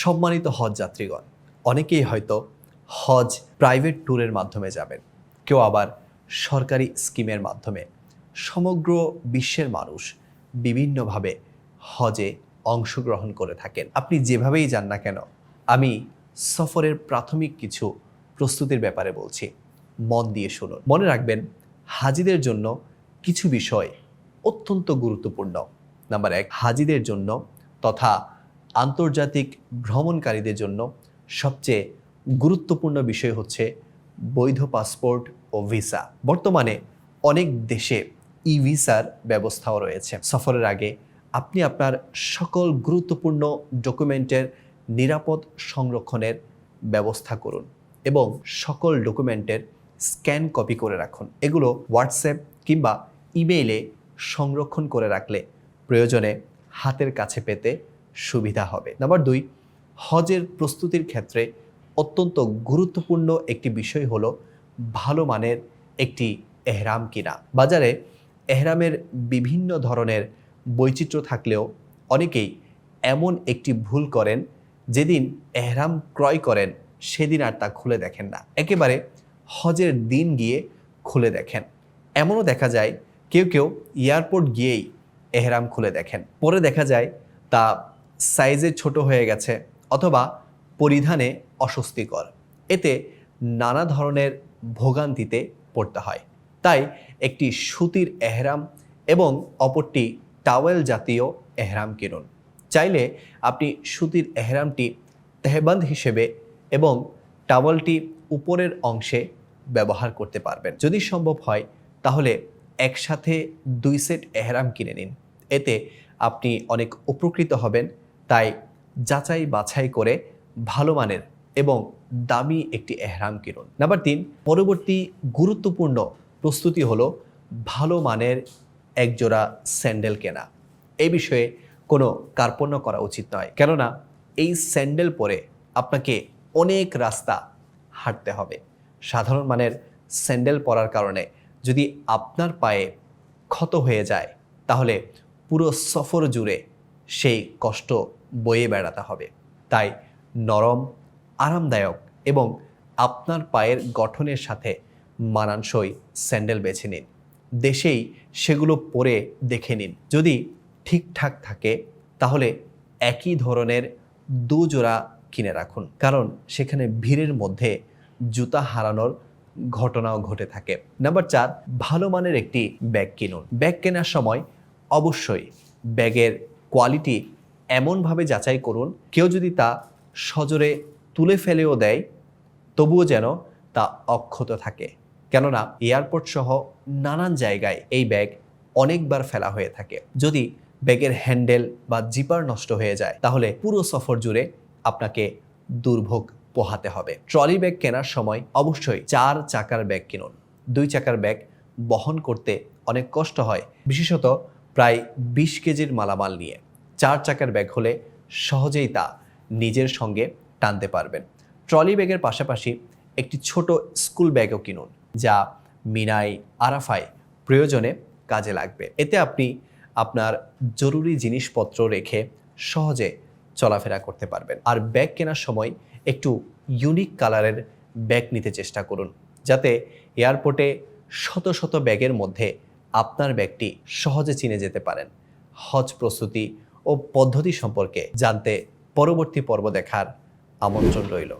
সম্মানিত হজ যাত্রীগণ, অনেকেই হয়তো হজ প্রাইভেট ট্যুরের মাধ্যমে যাবেন। কেউ আবার সরকারি স্কিমের মাধ্যমে। সমগ্র বিশ্বের মানুষ বিভিন্নভাবে হজে অংশগ্রহণ করে থাকেন। আপনি যেভাবেই যান না কেন, আমি সফরের প্রাথমিক কিছু প্রস্তুতির ব্যাপারে বলছি। মন দিয়ে শুনুন। মনে রাখবেন, হাজিদের জন্য কিছু বিষয় অত্যন্ত গুরুত্বপূর্ণ। নাম্বার এক, হাজিদের জন্য তথা আন্তর্জাতিক ভ্রমণকারীদের জন্য সবচেয়ে গুরুত্বপূর্ণ বিষয় হচ্ছে বৈধ পাসপোর্ট ও ভিসা। বর্তমানে অনেক দেশে ই ভিসার ব্যবস্থাও রয়েছে। সফরের আগে আপনি আপনার সকল গুরুত্বপূর্ণ ডকুমেন্টের নিরাপদ সংরক্ষণের ব্যবস্থা করুন এবং সকল ডকুমেন্টের স্ক্যান কপি করে রাখুন। এগুলো হোয়াটসঅ্যাপ কিংবা ইমেইলে সংরক্ষণ করে রাখলে প্রয়োজনে হাতের কাছে পেতে সুবিধা হবে। নাম্বার দুই, হজের প্রস্তুতির ক্ষেত্রে অত্যন্ত গুরুত্বপূর্ণ একটি বিষয় হলো ভালো মানের একটি এহরাম কিনা। বাজারে এহরামের বিভিন্ন ধরনের বৈচিত্র্য থাকলেও অনেকেই এমন একটি ভুল করেন, যেদিন এহরাম ক্রয় করেন সেদিন আর তা খুলে দেখেন না। একেবারে হজের দিন গিয়ে খুলে দেখেন। এমনও দেখা যায় কেউ কেউ এয়ারপোর্ট গিয়েই এহরাম খুলে দেখেন। পরে দেখা যায় তা সাইজে ছোট হয়ে গেছে অথবা পরিধানে অস্বস্তিকর। এতে নানা ধরনের ভোগান্তিতে পড়তে হয়। তাই একটি সুতির এহরাম এবং অপরটি টাওয়েল জাতীয় এহরাম কিনুন। চাইলে আপনি সুতির এহরামটি তেহবান্দ হিসেবে এবং টাওয়েলটি উপরের অংশে ব্যবহার করতে পারবেন। যদি সম্ভব হয়, তাহলে একসাথে দুই সেট এহরাম কিনে নিন। এতে আপনি অনেক উপকৃত হবেন তাই যাচাই বাছাই করে ভালো মানের এবং দামি একটি এহরাম কিনুন। নাম্বার তিন, পরবর্তী গুরুত্বপূর্ণ প্রস্তুতি হলো ভালো মানের একজোড়া স্যান্ডেল কেনা। এই বিষয়ে কোনো কার্পণ্য করা উচিত নয়। কেননা এই স্যান্ডেল পরে আপনাকে অনেক রাস্তা হাঁটতে হবে। সাধারণ মানের স্যান্ডেল পরার কারণে যদি আপনার পায়ে ক্ষত হয়ে যায়, তাহলে পুরো সফর জুড়ে সেই কষ্ট বয়ে বেড়াতে হবে। তাই নরম, আরামদায়ক এবং আপনার পায়ের গঠনের সাথে মানানসই স্যান্ডেল বেছে নিন। দেশেই সেগুলো পরে দেখে নিন। যদি ঠিকঠাক থাকে, তাহলে একই ধরনের দুজোড়া কিনে রাখুন। কারণ সেখানে ভিড়ের মধ্যে জুতা হারানোর ঘটনাও ঘটে থাকে। নাম্বার চার, ভালো মানের একটি ব্যাগ কিনুন। ব্যাগ কেনার সময় অবশ্যই ব্যাগের কোয়ালিটি এমনভাবে যাচাই করুন, কেউ যদি তা সজোরে তুলে ফেলেও দেয়, তবুও যেন তা অক্ষত থাকে। কেননা এয়ারপোর্ট সহ নানান জায়গায় এই ব্যাগ অনেকবার ফেলা হয়ে থাকে। যদি ব্যাগের হ্যান্ডেল বা জিপার নষ্ট হয়ে যায়, তাহলে পুরো সফর জুড়ে আপনাকে দুর্ভোগ পোহাতে হবে। ট্রলি ব্যাগ কেনার সময় অবশ্যই চার চাকার ব্যাগ কিনুন। দুই চাকার ব্যাগ বহন করতে অনেক কষ্ট হয়, বিশেষত প্রায় বিশ কেজির মালামাল নিয়ে। চার চাকার ব্যাগ হলে সহজেই তা নিজের সঙ্গে টানতে পারবেন। ট্রলি ব্যাগের পাশাপাশি একটি ছোট স্কুল ব্যাগও কিনুন, যা মিনাই আরাফায় প্রয়োজনে কাজে লাগবে। এতে আপনি আপনার জরুরি জিনিসপত্র রেখে সহজে চলাফেরা করতে পারবেন। আর ব্যাগ কেনার সময় একটু ইউনিক কালারের ব্যাগ নিতে চেষ্টা করুন, যাতে এয়ারপোর্টে শত শত ব্যাগের মধ্যে আপনার ব্যাগটি সহজে চিনে যেতে পারেন। হজ প্রস্তুতি ও পদ্ধতি সম্পর্কে জানতে পরবর্তী পর্ব দেখার আমন্ত্রণ রইল।